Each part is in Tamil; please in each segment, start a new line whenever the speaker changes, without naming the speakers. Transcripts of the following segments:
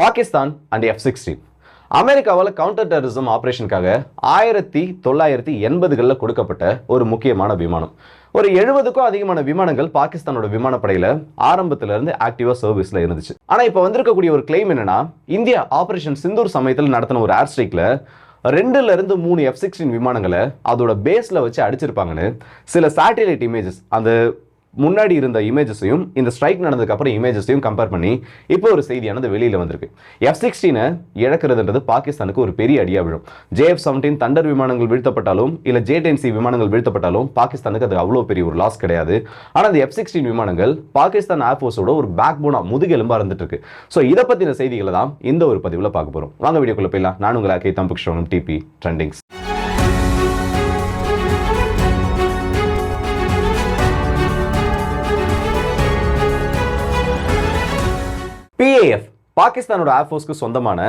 பாகிஸ்தான் அண்ட் எஃப் சிக்ஸ்டீன் அமெரிக்காவால் கவுண்டர் டெரரிசம் ஆப்ரேஷனுக்காக ஆயிரத்தி தொள்ளாயிரத்தி எண்பதுகளில் கொடுக்கப்பட்ட ஒரு முக்கியமான விமானம். ஒரு எழுபதுக்கும் அதிகமான விமானங்கள் பாகிஸ்தானோட விமானப்படையில் ஆரம்பத்திலிருந்து ஆக்டிவாக ஆக்டிவா இருந்துச்சு. ஆனால் இப்போ வந்திருக்கக்கூடிய ஒரு கிளைம் என்னன்னா இந்தியா ஆப்ரேஷன் சிந்தூர் சமயத்தில் நடத்தின ஒரு ஏர் ஸ்ட்ரைக்கில் ரெண்டுல இருந்து மூணு எஃப் சிக்ஸ்டீன் விமானங்களை அதோட பேஸில் வச்சு அடிச்சிருப்பாங்கன்னு சில சேட்டலைட் இமேஜஸ் அந்த முன்னாடி இருந்த இமேஜஸையும் இந்த ஸ்ட்ரைக் நடந்ததுக்கப்புறம் இமேஜஸையும் கம்பேர் பண்ணி இப்போ ஒரு செய்தியானது வெளியில் வந்திருக்கு. எஃப் சிக்ஸ்டீனை இழக்கிறதுன்றது பாகிஸ்தானுக்கு ஒரு பெரிய அடியா விழும். ஜேஎஃப் செவன்டீன் தண்டர் விமானங்கள் வீழ்த்தப்பட்டாலும் இல்லை ஜே டென் சி விமானங்கள் வீழ்த்தப்பட்டாலும் பாகிஸ்தானுக்கு அது அவ்வளோ பெரிய ஒரு லாஸ் கிடையாது. ஆனால் இந்த எஃப் சிக்ஸ்டீன் விமானங்கள் பாகிஸ்தான் ஏர்ஃபோர்ஸோட ஒரு பேக் போனாக முதுகெலும்பாக இருந்துட்டு இருக்கு ஸோ இதை பற்றின செய்திகளை தான் இந்த ஒரு பதிவில் பார்க்க போகிறோம் வாங்க வீடியோக்குள்ள போயிடலாம். நான் உங்களை கே தம்புக்ஷோனும் டிபி ட்ரெண்டிங்ஸ் பாகிஸ்தானோட ஏர்ஃபோர்ஸ்க்கு சொந்தமான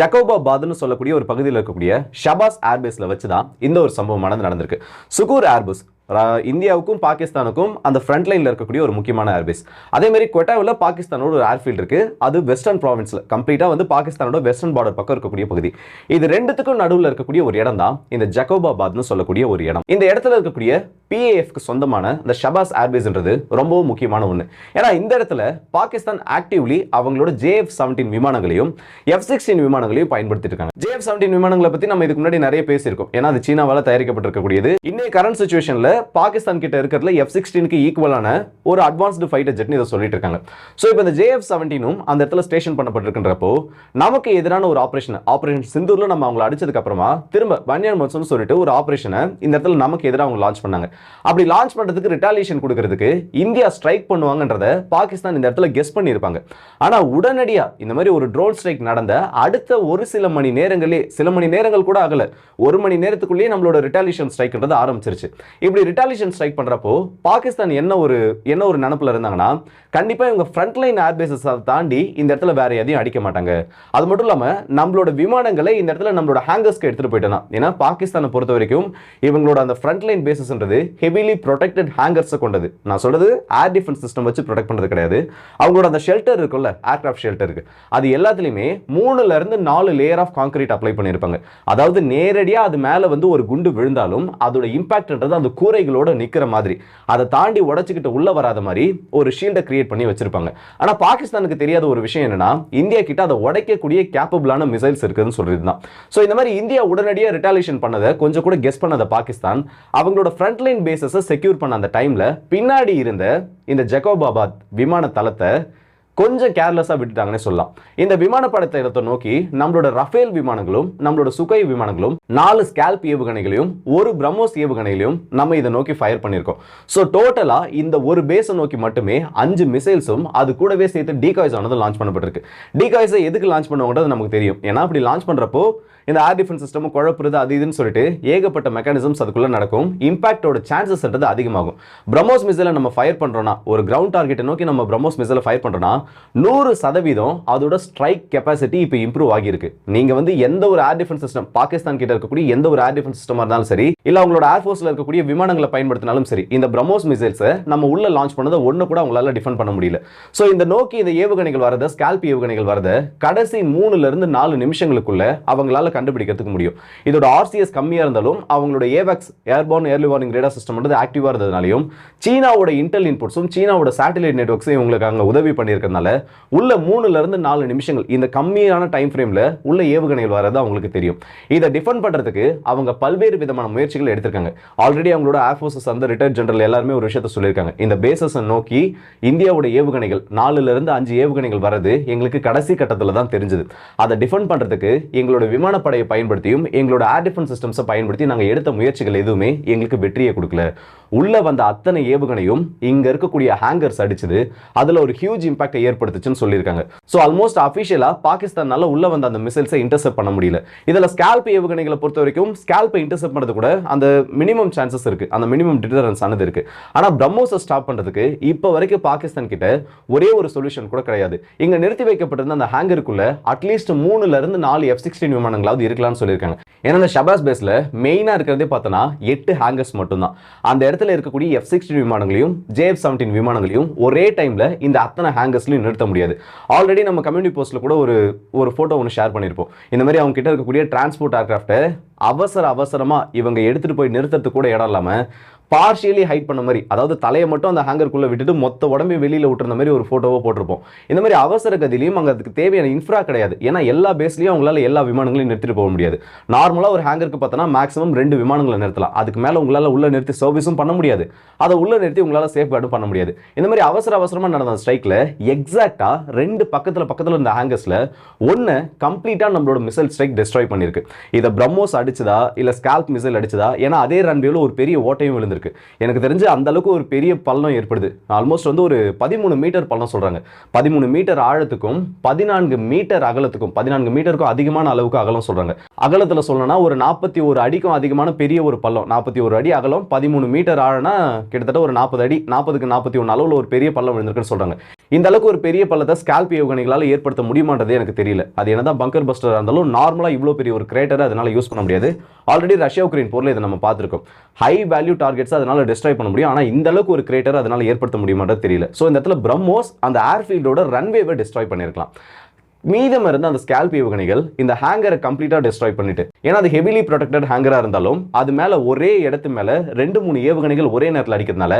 ஜக்கோபாபாத்னு சொல்லக்கூடிய ஒரு பகுதியில் இருக்கக்கூடிய ஷபாஸ் ஏர்பேஸில் வச்சு தான் இந்த ஒரு சம்பவமானது நடந்திருக்கு. சுகூர் ஏர்பஸ் இந்தியாவுக்கும் பாகிஸ்தானுக்கும் அந்த ஃப்ரண்ட் லைனில் இருக்கக்கூடிய ஒரு முக்கியமான ஏர்பேஸ் அதே மாதிரி கொட்டாவில் பாகிஸ்தானோட ஒரு ஏர்ஃபீல்டு இருக்குது அது வெஸ்டர்ன் ப்ராவின்ஸில் கம்ப்ளீட்டாக வந்து பாகிஸ்தானோட வெஸ்டர்ன் பார்டர் பக்கம் இருக்கக்கூடிய பகுதி. இது ரெண்டுத்துக்கும் நடுவில் இருக்கக்கூடிய ஒரு இடம் தான் இந்த ஜக்கோபாபாத்னு சொல்லக்கூடிய ஒரு இடம். இந்த இடத்துல இருக்கக்கூடிய பிஏஎஃப்க்கு சொந்தமான இந்த ஷபாஸ் ஏர்பேஸ்ன்றது ரொம்பவும் முக்கியமான ஒன்று ஏன்னா இந்த இடத்துல பாகிஸ்தான் ஆக்டிவ்லி அவங்களோட ஜேஎஃப் செவன்டீன் விமானங்களையும் எஃப் சிக்ஸ்டீன் விமானங்களையும் பயன்படுத்திட்டு இருக்காங்க. ஜேஎஃப் செவன்டீன் விமானங்களை பற்றி நம்ம இதுக்கு முன்னாடி நிறைய பேசியிருக்கோம். ஏன்னா அது சீனாவால் தயாரிக்கப்பட்டிருக்கக்கூடியது. இன்னைய கரண்ட் சுச்சுவேஷனில் பாகிஸ்தான் கிட்ட இருக்கிறதுல எஃப் சிக்ஸ்டீனுக்கு ஈக்குவலான ஒரு அட்வான்ஸ்டு ஃபைட்டர் ஜெட்னு இதை சொல்லிட்டு இருக்காங்க. ஸோ இப்போ இந்த ஜேஎஃப் செவன்டீனும் அந்த இடத்துல ஸ்டேஷன் பண்ணப்பட்டிருக்கின்றப்போ நமக்கு எதிரான ஒரு ஆப்ரேஷன் ஆப்ரேஷன் சிந்தூரில் நம்ம அவங்களை அடிச்சதுக்கு அப்புறமா திரும்ப பன்யான் மோட்ஸ்னு சொல்லிட்டு ஒரு ஆப்ரேஷனை இந்த இடத்துல நமக்கு எதிராக அவங்க லான்ச் பண்ணாங்க. அப்படி லான்ச் பண்ணுறதுக்கு ரிட்டாலியேஷன் கொடுக்கறதுக்கு இந்தியா ஸ்ட்ரைக் பண்ணுவாங்கன்றத பாகிஸ்தான் இந்த இடத்துல கெஸ் பண்ணியிருப்பாங்க. ஆனால் உடனடியாக இந்த மாதிரி ஒரு ட்ரோன் ஸ்ட்ரைக் நடந்த அடுத்த ஒரு சில மணி நேரங்களே சில மணி நேரங்கள் கூட ஆகலை. ஒரு மணி நேரத்துக்குள்ளேயே நம்மளோட ரிட்டாலியேஷன் ஸ்ட்ரைக்ன்றது ஆரம்பிச்சிருச்சு. இப்படி ரிட்டாலியேஷன் ஸ்ட்ரைக் பண்றப்போ பாகிஸ்தான் என்ன ஒரு என்ன ஒரு நினப்பில் இருந்தாங்கன்னா கண்டிப்பாக இவங்க ஃப்ரண்ட் லைன் ஏர்பேசஸ் தாண்டி இந்த இடத்துல வேற எதையும் அடிக்க மாட்டாங்க. அது மட்டும் இல்லாமல் நம்மளோட விமானங்களை இந்த இடத்துல நம்மளோட ஹேங்கர்ஸ்க்கு எடுத்துகிட்டு போயிட்டோம் ஏன்னா பாகிஸ்தானை பொறுத்த வரைக்கும் இவங்களோட அந்த ஃப்ரண்ட் லைன் பேசஸ்ன்றது ஹெவிலி ப்ரொடெக்டட் ஹேங்கர்ஸை கொண்டது. நான் சொல்கிறது ஏர் டிஃபென்ஸ் சிஸ்டம் வச்சு ப்ரொடெக்ட் பண்ணுறது கிடையாது. அவங்களோட அந்த ஷெல்டர் இருக்குல்ல ஏர்க்ராஃப்ட் ஷெல்டருக்கு அது எல்லாத்துலேயுமே மூணுல இருந்து நாலு லேயர் ஆஃப் கான்கிரீட் அப்ளை பண்ணியிருப்பாங்க. அதாவது நேரடியாக அது மேலே வந்து ஒரு குண்டு விழுந்தாலும் அதோட இம்பாக்ட்ன்றது அந்த கூரைகளோட நிக்கிற மாதிரி. அதை தாண்டி உடச்சிக்கிட்டு உள்ள வராத மாதிரி ஒரு ஷீல்டை கிரியேட் பண்ணி வச்சிருப்பாங்க. ஆனா பாகிஸ்தானுக்கு தெரியாத ஒரு விஷயம் என்னன்னா இந்தியா கிட்ட அதை உடைக்கக்கூடிய கேப்பபிளான மிசைல்ஸ் இருக்குதுன்னு சொல்றது தான் ஸோ இந்த மாதிரி இந்தியா உடனடியாக ரிட்டாலியேஷன் பண்ணதை கொஞ்சம் கூட கெஸ் பண்ணாத பாகிஸ்தான் அவங்களோட ஃப்ரண்ட்லைன் பேசஸை செக்யூர் பண்ண அந்த டைம்ல பின்னாடி இருந்த இந்த ஜெகோபாபாத் விமான தளத்தை கொஞ்சம் கேர்லெஸ்ஸாக விட்டுட்டாங்கன்னே சொல்லலாம். இந்த விமானப்படத்தை இடத்தை நோக்கி நம்மளோட ரஃபேல் விமானங்களும் நம்மளோட சுகை விமானங்களும் நாலு ஸ்கேல்ப் ஏவுகணைகளையும் ஒரு பிரம்மோஸ் ஏவுகணைகளையும் நம்ம இதை நோக்கி ஃபயர் பண்ணியிருக்கோம். ஸோ டோட்டலாக இந்த ஒரு பேஸை நோக்கி மட்டுமே அஞ்சு மிசைல்ஸும் அது கூடவே சேர்த்து டிகாய்ஸ் ஆனது லான்ச் பண்ணப்பட்டிருக்கு. டிகாய்ஸை எதுக்கு லான்ச் பண்ணுவோங்கிறது நமக்கு தெரியும். ஏன்னா அப்படி லான்ச் பண்ணுறப்போ இந்த ஏர் டிஃபென்ஸ் சிஸ்டமும் குழப்புறது அது இதுன்னு சொல்லிட்டு ஏகப்பட்ட மெக்கானிசம்ஸ் அதுக்குள்ளே நடக்கும். இம்பாக்டோட சான்சஸ்ன்றது அதிகமாகும். பிரம்மோஸ் மிசைலை நம்ம ஃபயர் பண்றோம்னா ஒரு கிரவுண்ட் டார்கெட்டை நோக்கி நம்ம பிரம்மோஸ் மிசைலை ஃபயர் பண்ணுறோன்னா நூறு சதவீதம் அதோட ஸ்ட்ரைக் கெப்பாசிட்டி இப்போ இம்ப்ரூவ் ஆகியிருக்கு. நீங்கள் வந்து எந்த ஒரு ஏர் டிஃபென்ஸ் சிஸ்டம் பாகிஸ்தான் கிட்ட இருக்கக்கூடிய எந்த ஒரு ஏர் டிஃபென்ஸ் சிஸ்டமாக இருந்தாலும் சரி இல்லை அவங்களோட ஏர்ஃபோர்ஸில் இருக்கக்கூடிய விமானங்களை பயன்படுத்தினாலும் சரி இந்த பிரம்மோஸ் மிசைல்ஸை நம்ம உள்ள லான்ச் பண்ணதை ஒன்று கூட அவங்களால டிஃபெண்ட் பண்ண முடியல. ஸோ இந்த நோக்கி இந்த ஏவுகணைகள் வரத ஸ்கால்பி ஏவுகணைகள் வரத கடைசி மூணுல இருந்து நாலு நிமிஷங்களுக்குள்ள அவங்களால கண்டுபிடிக்கிறதுக்கு முடியும். இதோட ஆர்சிஎஸ் கம்மியாக இருந்தாலும் அவங்களோட ஏவெக்ஸ் airborne early warning radar system வந்து ஆக்டிவா இருந்ததுனாலையும் சீனாவோட இன்டெல் இன்புட்ஸும் சீனாவோட சேட்டலைட் நெட்ஒர்க்ஸும் இவங்களுக்கு அங்கே உதவி பண்ணியிருக்கிறதுனால உள்ள மூணுலேருந்து நாலு நிமிஷங்கள் இந்த கம்மியான டைம் ஃப்ரேமில் உள்ள ஏவுகணைகள் வரது அவங்களுக்கு தெரியும். இதை டிஃபெண்ட் பண்ணுறதுக்கு அவங்க பல்வேறு விதமான முயற்சிகள் எடுத்திருக்காங்க. ஆல்ரெடி அவங்களோட ஏர்ஃபோர்ஸஸ் அந்த ரிட்டையர் ஜெனரல் எல்லாருமே ஒரு விஷயத்த சொல்லியிருக்காங்க. இந்த பேசஸை நோக்கி இந்தியாவோட ஏவுகணைகள் நாலுலேருந்து அஞ்சு ஏவுகணைகள் வரது எங்களுக்கு கடைசி கட்டத்தில் தான் தெரிஞ்சது. அதை டிஃபெண்ட் பண்ணுறதுக்கு எங்களோட விமான விமானப்படையை பயன்படுத்தியும் எங்களோட ஏர் டிஃபென்ஸ் சிஸ்டம்ஸை பயன்படுத்தி நாங்கள் எடுத்த முயற்சிகள் எதுவுமே எங்களுக்கு வெற்றியை கொடுக்கல. உள்ள வந்த அத்தனை ஏவுகணையும் இங்கே இருக்கக்கூடிய ஹேங்கர்ஸ் அடிச்சது. அதுல ஒரு ஹியூஜ் இம்பாக்டை ஏற்படுத்துச்சுன்னு சொல்லியிருக்காங்க. ஸோ ஆல்மோஸ்ட் அஃபிஷியலாக பாகிஸ்தானால் உள்ள வந்த அந்த மிசைல்ஸை இன்டர்செப்ட் பண்ண முடியல. இதுல ஸ்கேல்ப் ஏவுகணைகளை பொறுத்த வரைக்கும் ஸ்கேல்பை இன்டர்செப்ட் பண்றது கூட அந்த மினிமம் சான்சஸ் இருக்குது அந்த மினிமம் டிட்டரன்ஸ் ஆனது இருக்குது ஆனா பிரம்மோஸை ஸ்டாப் பண்றதுக்கு இப்போ வரைக்கும் பாகிஸ்தான் கிட்ட ஒரே ஒரு சொல்யூஷன் கூட கிடையாது. இங்க நிறுத்தி வைக்கப்பட்டிருந்த அந்த ஹேங்கருக்குள்ளே அட்லீஸ்ட் மூணுல இருந்து நாலு எஃப் சிக்ஸ்டீன் விமானங்களாவது இருக்கலாம்னு சொல்லியிருக்காங்க. ஏன்னா இந்த ஷபாஸ் பேஸில் மெயினாக இருக்கிறதே பார்த்தோன்னா எட்டு ஹேங்கர்ஸ் மட்டும்தான். அந்த இடத்துல இருக்கக்கூடிய எஃப் சிக்ஸ்டீன் விமானங்களையும் ஜேஎஃப் செவன்டீன் விமானங்களையும் ஒரே டைமில் இந்த அத்தனை ஹேங்கர்ஸ்லையும் நிறுத்த முடியாது. ஆல்ரெடி நம்ம கம்யூனிட்டி போஸ்ட்டில் கூட ஒரு ஒரு ஃபோட்டோ ஒன்று ஷேர் பண்ணியிருப்போம். இந்த மாதிரி அவங்க கிட்ட இருக்கக்கூடிய டிரான்ஸ்போர்ட் ஏர்க்ராஃப்ட்டை அவசர அவசரமாக இவங்க எடுத்துகிட்டு போய் நிறுத்துறதுக்கு கூட இடம் இல்லாமல் பார்ஷியலி ஹைட் பண்ண மாதிரி அதாவது தலையை மட்டும் அந்த ஹேங்கருக்குள்ளே விட்டுட்டு மொத்த உடம்பையும் வெளியில் விட்டுருந்த மாதிரி ஒரு ஃபோட்டோவை போட்டிருப்போம். இந்த மாதிரி அவசர கதிலையும் அங்கே அதுக்கு தேவையான இன்ஃப்ரா கிடையாது. ஏன்னா எல்லா பேஸ்லையும் அவங்களால எல்லா விமானங்களையும் நிறுத்திட்டு போக முடியாது. நார்மலாக ஒரு ஹேங்கருக்கு பார்த்தோன்னா மேக்ஸிமம் ரெண்டு விமானங்களை நிறுத்தலாம். அதுக்கு மேலே உங்களால் உள்ளே நிறுத்தி சர்வீஸும் பண்ண முடியாது. அதை உள்ளே நிறுத்தி உங்களால் சேஃப் கார்டும் பண்ண முடியாது. இந்த மாதிரி அவசர அவசரமாக நடந்த ஸ்ட்ரைக்கில் எக்ஸாக்டாக ரெண்டு பக்கத்தில் பக்கத்தில் இருந்த ஹேங்கர்ஸில் ஒன்று கம்ப்ளீட்டாக நம்மளோட மிசைல் ஸ்ட்ரைக் டிஸ்ட்ராய் பண்ணியிருக்கு. இதை பிரம்மோஸ் அடிச்சதா இல்லை ஸ்கால்ப் மிசைல் அடிச்சதா ஏன்னா அதே ரன்வேல ஒரு பெரிய ஓட்டையும் விழுந்திருக்கு. எனக்கு தெரிஞ்சு அந்த அளவுக்கு ஒரு பெரிய பள்ளம் ஏற்படுது. ஆல்மோஸ்ட் வந்து ஒரு பதிமூணு மீட்டர் பள்ளம் சொல்றாங்க. பதிமூணு மீட்டர் ஆழத்துக்கும் பதினான்கு மீட்டர் அகலத்துக்கும் பதினான்கு மீட்டருக்கும் அதிகமான அளவுக்கு அகலம் சொல்றாங்க. அகலத்தில் சொல்லணும்னா ஒரு நாற்பத்தி ஒரு அடிக்கும் அதிகமான பெரிய ஒரு பள்ளம். நாற்பத்தி ஒரு அடி அகலம் பதிமூணு மீட்டர் ஆழம்னா கிட்டத்தட்ட ஒரு நாற்பது அடி நாற்பதுக்கு நாற்பத்தி ஒன்று அளவில் ஒரு பெரிய பள்ளம் விழுந்திருக்குன்னு சொல்றாங்க. இந்த அளவுக்கு ஒரு பெரிய பள்ளத்தை ஸ்கால்ப் ஏவுகணைகளால் ஏற்படுத்த முடியுமான்றதே எனக்கு தெரியல. அது என்னதான் பங்கர் பஸ்டர் இருந்தாலும் நார்மலாக இவ்வளோ பெரிய ஒரு கிரேட்டரை அதனால யூஸ் பண்ண முடியாது. ஆல்ரெடி ரஷ்யா உக்ரைன் போரில் இதை நம்ம பார்த்துருக்கோம். ஹை வேல்யூ டார்கெட்ஸ் அதனால டிஸ்ட்ராய் பண்ண முடியும். ஆனால் இந்த அளவுக்கு ஒரு கிரேட்டர் அதனால ஏற்படுத்த முடியுமான்றது தெரியல. ஸோ இந்த இடத்துல பிரம்மோஸ் அந்த ஏர்ஃபீல்டோட ரன்வேவை டிஸ்ட்ராய் பண்ணியிருக்கலாம். மீதம் இருந்த அந்த ஸ்கேல்ப் ஏவுகணைகள் இந்த ஹேங்கரை கம்ப்ளீட்டாக டிஸ்ட்ராய் பண்ணிட்டு. ஏன்னா அது ஹெவிலி ப்ரொடெக்டட் ஹேங்கராக இருந்தாலும் அது மேலே ஒரே இடத்து மேலே ரெண்டு மூணு ஏவுகணைகள் ஒரே நேரத்தில் அடிக்கிறதுனால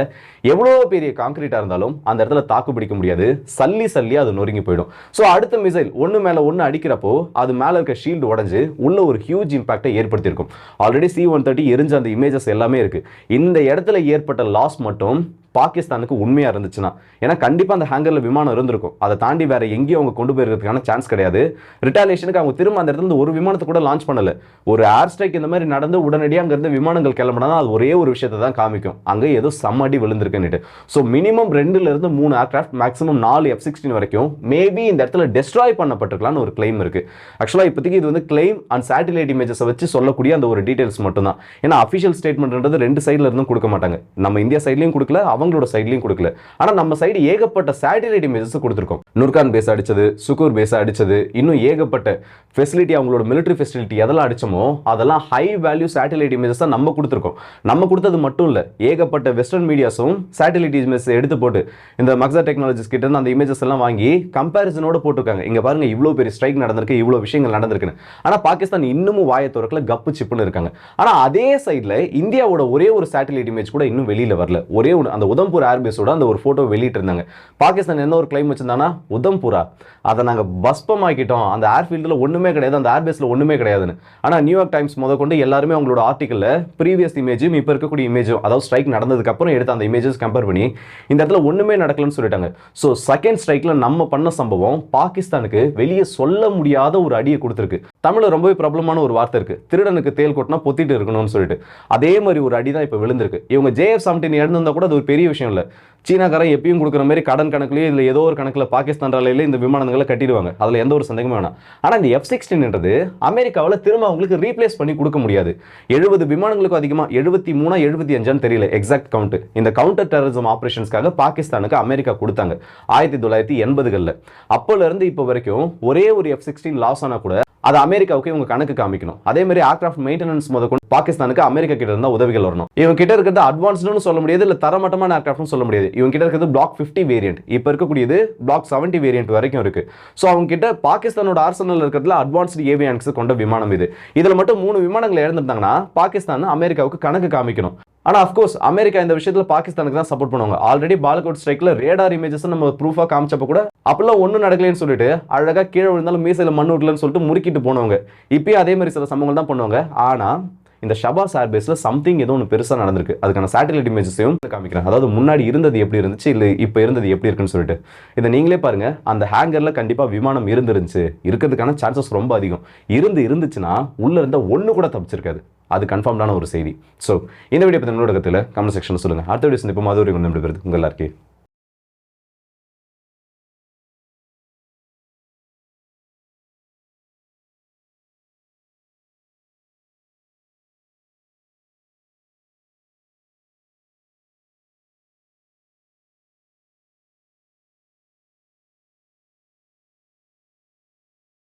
எவ்வளோ பெரிய கான்கிரீட்டாக இருந்தாலும் அந்த இடத்துல தாக்கு பிடிக்க முடியாது. சல்லி சல்லி அது நொறுங்கி போயிடும். ஸோ அடுத்த மிசைல் ஒன்று மேலே ஒன்று அடிக்கிறப்போ அது மேலே இருக்க ஷீல்டு உடஞ்சு உள்ள ஒரு ஹியூஜ் இம்பாக்டை ஏற்படுத்தியிருக்கும். ஆல்ரெடி சி ஒன் தேர்ட்டி எரிஞ்ச அந்த இமேஜஸ் எல்லாமே இருக்கு. இந்த இடத்துல ஏற்பட்ட லாஸ் மட்டும் பாகிஸ்தானுக்கு உண்மையாக இருந்துச்சுன்னா? ஏன்னா கண்டிப்பாக அந்த ஹேங்கரில் விமானம் இருந்திருக்கும். அதை தாண்டி வேற எங்கேயும் அவங்க கொண்டு போயிருக்கிறதுக்கான சான்ஸ் கிடையாது. ரிட்டாலியேஷனுக்கு அவங்க திரும்ப அந்த இடத்துல இருந்து ஒரு விமானத்தை கூட லான்ச் பண்ணலை. ஒரு ஏர் ஸ்ட்ரைக் இந்த மாதிரி நடந்து உடனடியாக அங்கேருந்து விமானங்கள் கிளம்பினா அது ஒரே ஒரு விஷயத்தை தான் காமிக்கும். அங்கே ஏதோ சம்மடி விழுந்திருக்குன்னுட்டு. ஸோ மினிமம் ரெண்டுலேருந்து மூணு ஏர்கிராஃப்ட் மேக்ஸிமம் நாலு எஃப் சிக்ஸ்டீன் வரைக்கும் மேபி இந்த இடத்துல டெஸ்ட்ராய் பண்ணப்பட்டிருக்கலாம்னு ஒரு கிளைம் இருக்குது ஆக்சுவலாக இப்போதைக்கு இது வந்து கிளைம் அண்ட் சேட்டிலைட் இமேஜஸை வச்சு சொல்லக்கூடிய அந்த ஒரு டீடைல்ஸ் மட்டும்தான். ஏன்னா அஃபிஷியல் ஸ்டேட்மெண்ட்ன்றது ரெண்டு சைடில் இருந்தும் கொடுக்க மாட்டாங்க. நம்ம இந்தியா சைட்லையும் கொடுக்கல அவங்களோட சைட்லையும் கொடுக்கல. ஆனா நம்ம சைடு ஏகப்பட்ட சேட்டலைட் இமேஜஸ் கொடுத்துருக்கோம். நுர்கான் பேஸ் அடிச்சது சுகூர் பேஸ் அடிச்சது இன்னும் ஏகப்பட்ட ஃபெசிலிட்டி அவங்களோட மிலிட்டரி ஃபெசிலிட்டி எதெல்லாம் அடிச்சோமோ அதெல்லாம் ஹை வேல்யூ சேட்டலைட் இமேஜஸ் தான் நம்ம கொடுத்துருக்கோம். நம்ம கொடுத்தது மட்டும் இல்ல ஏகப்பட்ட வெஸ்டர்ன் மீடியாஸும் சேட்டலைட் இமேஜஸ் எடுத்து போட்டு இந்த மக்ஸா டெக்னாலஜிஸ் கிட்ட இருந்து அந்த இமேஜஸ் எல்லாம் வாங்கி கம்பேரிசனோட போட்டிருக்காங்க. இங்க பாருங்க இவ்வளவு பெரிய ஸ்ட்ரைக் நடந்திருக்கு இவ்வளவு விஷயங்கள் நடந்திருக்குன்னு. ஆனா பாகிஸ்தான் இன்னமும் வாயை திறக்கல கப்பு சிப்புன்னு இருக்காங்க. ஆனா அதே சைடுல இந்தியாவோட ஒரே ஒரு சேட்டிலைட் இமேஜ் கூட இன்னும் வெளியில வரல. ஒரே ஒரு அந்த உதம்பூர் ஏர்பேஸோட அந்த ஒரு ஃபோட்டோ வெளியிட்டு இருந்தாங்க. பாகிஸ்தான் என்ன ஒரு கிளைம் வச்சிருந்தாங்கன்னா உதம்பூரா. அதை நாங்கள் பஸ்பம் ஆக்கிட்டோம் அந்த ஏர்ஃபீல்டில் ஒன்றுமே கிடையாது. அந்த ஏர்பேஸில் ஒன்றுமே கிடையாதுன்னு. ஆனால் நியூயார்க் டைம்ஸ் முத கொண்டு எல்லாருமே அவங்களோட ஆர்டிக்கலில் ப்ரீவியஸ் இமேஜும் இப்போ இருக்கக்கூடிய இமேஜும் அதாவது ஸ்ட்ரைக் நடந்ததுக்கப்புறம் எடுத்த அந்த இமேஜஸ் கம்பேர் பண்ணி இந்த இடத்துல ஒன்றுமே நடக்கலன்னு சொல்லிட்டாங்க. ஸோ செகண்ட் ஸ்ட்ரைக்கில் நம்ம பண்ண சம்பவம் பாகிஸ்தானுக்கு வெளியே சொல்ல முடியாத ஒரு அடியை கொடுத்துருக்கு. தமிழில் ரொம்பவே பிரபலமான ஒரு வார்த்தை இருக்குது திருடனுக்கு தேல் கொட்டினா பொத்திட்டு இருக்கணும்னு சொல்லிட்டு. அதே மாதிரி ஒரு அடி தான் இப்போ விழுந்திருக்கு. இவங்க ஜேஎஃப் செவன்டீன் இழந்திருந்தா கூட அது ஒரு பெரிய விஷயம் இல்லை. சீனாக்காரன் எப்பயும் கொடுக்குற மாதிரி கடன் கணக்குலயே இல்லை ஏதோ ஒரு கணக்கில் பாகிஸ்தான் ரலையில இந்த விமானங்களை கட்டிடுவாங்க. அதில் எந்த ஒரு சந்தேகமும் வேணாம். ஆனால் இந்த எஃப் சிக்ஸ்டீன்ன்றது அமெரிக்காவில் திரும்ப அவங்களுக்கு ரீப்ளேஸ் பண்ணி கொடுக்க முடியாது. எழுபது விமானங்களுக்கும் அதிகமாக எழுபத்தி மூணா எழுபத்தி அஞ்சான்னு தெரியல எக்ஸாக்ட் கவுண்ட் இந்த கவுண்டர் டெரரிசம் ஆப்ரேஷன்ஸ்க்காக பாகிஸ்தானுக்கு அமெரிக்கா கொடுத்தாங்க. ஆயிரத்தி தொள்ளாயிரத்தி எண்பதுகளில். அப்போல இருந்து இப்போ வரைக்கும் ஒரே ஒரு எஃப் சிக்ஸ்டீன் லாஸ் ஆனால் கூட அது அமெரிக்காவுக்கு இவங்க கணக்கு காமிக்கணும். அதே மாதிரி ஏர்கிராஃப்ட் மெயின்டெனன்ஸ் முதற்கொண்டு பாகிஸ்தானுக்கு அமெரிக்கா கிட்ட இருந்தால் உதவிகள் வரணும். இவங்க கிட்ட இருக்கிறது அட்வான்ஸ்டுன்னு சொல்ல முடியாது இல்லை தரமட்டமான ஏர்கிராஃப்ட்னு சொல்ல முடியாது. இவங்க கிட்ட இருக்கிறது பிளாக் ஃபிஃப்டி வேரியன்ட் இப்போ இருக்கக்கூடியது பிளாக் செவன்டி வேரியன்ட் வரைக்கும் இருக்கு. ஸோ அவங்க கிட்ட பாகிஸ்தானோட ஆர்சனல் இருக்கிறதுல அட்வான்ஸ்டு ஏவியானிக்ஸ் கொண்ட விமானம் இது. இதில் மட்டும் மூணு விமானங்களை இழந்திருந்தாங்கன்னா பாகிஸ்தான் அமெரிக்காவுக்கு கணக்கு காமிக்கணும். ஆனால் அஃப்கோர்ஸ் அமெரிக்கா இந்த விஷயத்தில் பாகிஸ்தானுக்கு தான் சப்போர்ட் பண்ணுவாங்க. ஆல்ரெடி பாலகோட் ஸ்ட்ரைக்கில் ரேடார் இமேஜஸ் நம்ம ப்ரூஃபாக காமிச்சப்ப கூட அப்பெல்லாம் ஒன்றும் நடக்கலன்னு சொல்லிட்டு அழகாக கீழே விழுந்தாலும் மீசையில் மண் விடலன்னு சொல்லிட்டு முறுக்கிட்டு போனவங்க. இப்பயும் அதே மாதிரி சில சம்பவங்கள் தான் பண்ணுவாங்க. ஆனால் இந்த ஷபாஸ் ஏர்பேஸில் சம்திங் ஏதோ ஒன்று பெருசாக நடந்திருக்கு. அதுக்கான சேட்டலைட் இமேஜஸையும் காமிக்கிறேன். அதாவது முன்னாடி இருந்தது எப்படி இருந்துச்சு? இல்லை இப்போ இருந்தது எப்படி இருக்குன்னு சொல்லிட்டு. இதை நீங்களே பாருங்க. அந்த ஹேங்கரில் கண்டிப்பாக விமானம் இருந்துருந்துச்சு. இருக்கிறதுக்கான சான்சஸ் ரொம்ப அதிகம். இருந்து இருந்துச்சுன்னா உள்ளே இருந்த ஒன்று கூட தப்பிச்சிருக்காது. அது கன்ஃபார்ம்டான ஒரு செய்தி. ஸோ இந்த வீடியோ பற்றி நூலகத்தில் கத்தில் கமெண்ட் செக்ஷன் சொல்லுங்கள் அடுத்த வீடியோ சந்திப்போம். அது ஒரு உங்கள் எல்லாருக்கே